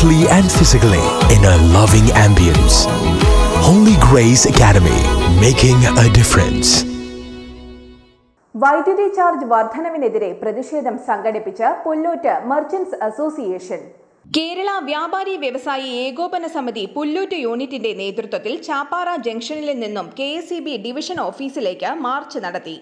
mentally and physically in a loving ambience. Holy Grace Academy, making a difference. വൈദ്യുതി charge വർധനവിനെതിരെ പ്രതിഷേധം സംഘടിപ്പിച്ച് Pullut merchants association Kerala വ്യാപാരി വ്യവസായി ഏകോപന സമിതി പുല്ലൂറ്റ് യൂണിറ്റിന്റെ നേതൃത്വത്തിൽ ചാപ്പാറ ജംഗ്ഷനിൽ നിന്നും കെ ഡിവിഷൻ ഓഫീസിലേക്ക് മാർച്ച് നടത്തി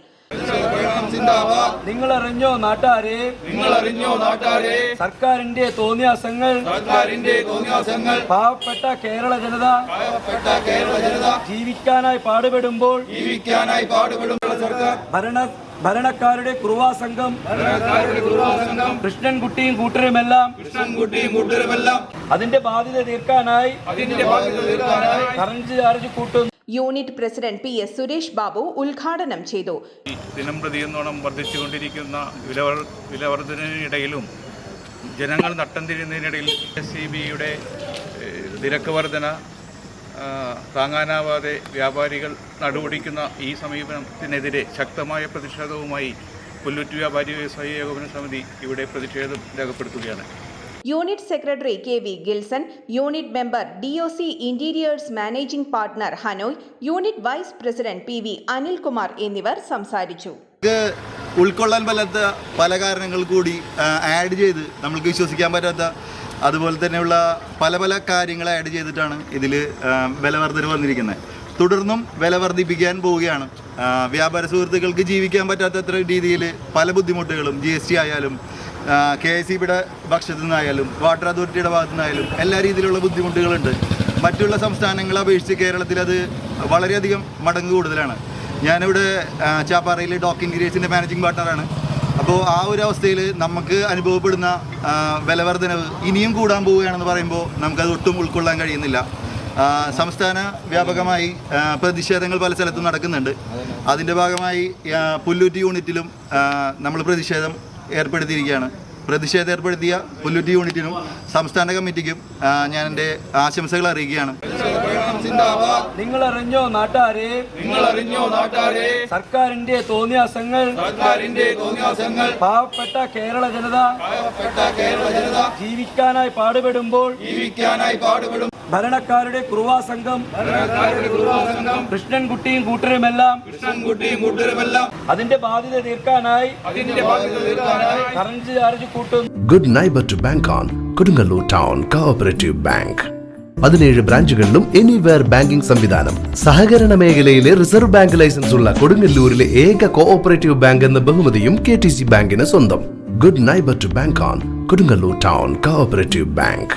നിങ്ങൾ അറിഞ്ഞോ നാട്ടാരെ? നിങ്ങൾ അറിഞ്ഞോ നാട്ടാരെ? സർക്കാരിന്റെ തോന്നിയാസങ്ങൾ. സർക്കാരിന്റെ തോന്നിയാസങ്ങൾ. പാവപ്പെട്ട കേരള ജനത പാവപ്പെട്ട കേരള ജനത ജീവിക്കാനായി പാടുപെടുമ്പോൾ ജീവിക്കാനായി പാടുപെടുമ്പോൾ സർക്കാർ ഭരണ ഭരണക്കാരുടെ കുറുവാ സംഘം ഭരണക്കാരുടെ ദുർവാസംഘം കൃഷ്ണൻകുട്ടിയും കൂട്ടരുമെല്ലാം കൃഷ്ണൻകുട്ടിയും കൂട്ടരുമെല്ലാം അതിന്റെ ബാധ്യത തീർക്കാനായി അതിന്റെ ബാധ്യത തീർക്കാനായി കറഞ്ച് ചാർജ് കൂട്ടും unit president P S Suresh Babu ഉദ്ഘാടനം ചെയ്തു. ദിനം പ്രതിയെന്നോണം വർദ്ധിച്ചുകൊണ്ടിരിക്കുന്ന വിലവർ ജനങ്ങൾ നട്ടം തിരിയുന്നതിനിടയിൽ എസ് സി ബിയുടെ നിരക്ക് വർധന താങ്ങാനാവാതെ വ്യാപാരികൾ നടുപിടിക്കുന്ന ഈ സമീപനത്തിനെതിരെ ശക്തമായ പ്രതിഷേധവുമായി പുല്ലൂറ്റ് വ്യാപാരി വ്യവസായി ഏകോപന സമിതി ഇവിടെ പ്രതിഷേധം രേഖപ്പെടുത്തുകയാണ്. Unit secretary K V Gilson unit member D O C interiors managing partner Hanoi unit vice president P V Anilkumar എന്നിവർ സംസാരിച്ചു. ഉൾക്കൊള്ളാൻ പറ്റാത്ത പല കാരണങ്ങൾ കൂടി ആഡ് ചെയ്ത് നമ്മൾക്ക് വിശ്വസിക്കാൻ പറ്റാത്ത അതുപോലെ തന്നെയുള്ള പല പല കാര്യങ്ങൾ ആഡ് ചെയ്തിട്ടാണ് ഇതിൽ വില വർധന വന്നിരിക്കുന്നത്. തുടർന്നും വില വർദ്ധിപ്പിക്കാൻ പോവുകയാണ്. വ്യാപാര സുഹൃത്തുക്കൾക്ക് ജീവിക്കാൻ പറ്റാത്തത്ര രീതിയിൽ പല ബുദ്ധിമുട്ടുകളും ജി ആയാലും കെ എസ് ഇ ബിയുടെ നിന്നായാലും വാട്ടർ അതോറിറ്റിയുടെ ഭാഗത്തു നിന്നായാലും എല്ലാ രീതിയിലുള്ള ബുദ്ധിമുട്ടുകളുണ്ട്. മറ്റുള്ള സംസ്ഥാനങ്ങളെ അപേക്ഷിച്ച് കേരളത്തിൽ അത് വളരെയധികം മടങ്ങ് കൂടുതലാണ്. ഞാനിവിടെ ചാപ്പാറയിൽ ഡോക്ക് ഇൻഗ്രീസിന്റെ മാനേജിംഗ് പാർട്ണറാണ് അപ്പോൾ ആ ഒരു അവസ്ഥയിൽ നമുക്ക് അനുഭവപ്പെടുന്ന വിലവർധനവ് ഇനിയും കൂടാൻ പോവുകയാണെന്ന് പറയുമ്പോൾ നമുക്കത് ഒട്ടും ഉൾക്കൊള്ളാൻ കഴിയുന്നില്ല. സംസ്ഥാന വ്യാപകമായി പ്രതിഷേധങ്ങൾ പല സ്ഥലത്തും നടക്കുന്നുണ്ട്. അതിന്റെ ഭാഗമായി പുല്ലൂറ്റ് യൂണിറ്റിലും നമ്മൾ പ്രതിഷേധം ഏർപ്പെടുത്തിയിരിക്കുകയാണ്. പ്രതിഷേധം ഏർപ്പെടുത്തിയ പുല്ലുറ്റി യൂണിറ്റിനും സംസ്ഥാന കമ്മിറ്റിക്കും ഞാൻ എന്റെ ആശംസകൾ അറിയിക്കുകയാണ്. നിങ്ങൾ അറിഞ്ഞോ നാട്ടാരെ? നിങ്ങൾ അറിഞ്ഞോ നാട്ടാരെ? സർക്കാരിന്റെ തോന്നിയാസങ്ങൾ. സർക്കാരിന്റെ തോന്നിയാസങ്ങൾ. പാവപ്പെട്ട കേരള ജനത പാവപ്പെട്ട കേരള ജനത ജീവിക്കാനായി പാടുപെടുമ്പോൾ ജീവിക്കാനായി പാടുപെടും. ഭരണക്കാരുടെ കുറുവാ സംഘം. കൃഷ്ണൻകുട്ടിയും കൂട്ടരുമെല്ലാം കൃഷ്ണൻകുട്ടിയും കൂട്ടരുമെല്ലാം അതിന്റെ ബാധ്യത തീർക്കാനായി അതിന്റെ ബാധ്യത തീർക്കാനായി കറഞ്ച് ചാർജ് കൂട്ടും good neighbour to bank on Kodungallur town cooperative bank പതിനേഴ് ബ്രാഞ്ചുകളിലും എനിവെയർ ബാങ്കിംഗ് സംവിധാനം. സഹകരണ മേഖലയിലെ റിസർവ് ബാങ്ക് ലൈസൻസ് ഉള്ള കൊടുങ്ങല്ലൂരിലെ ഏക കോഓപ്പറേറ്റീവ് ബാങ്ക് എന്ന ബഹുമതിയും കെ ടി സി ബാങ്കിന് സ്വന്തം. Good neighbour to bank on Kodungallur town cooperative bank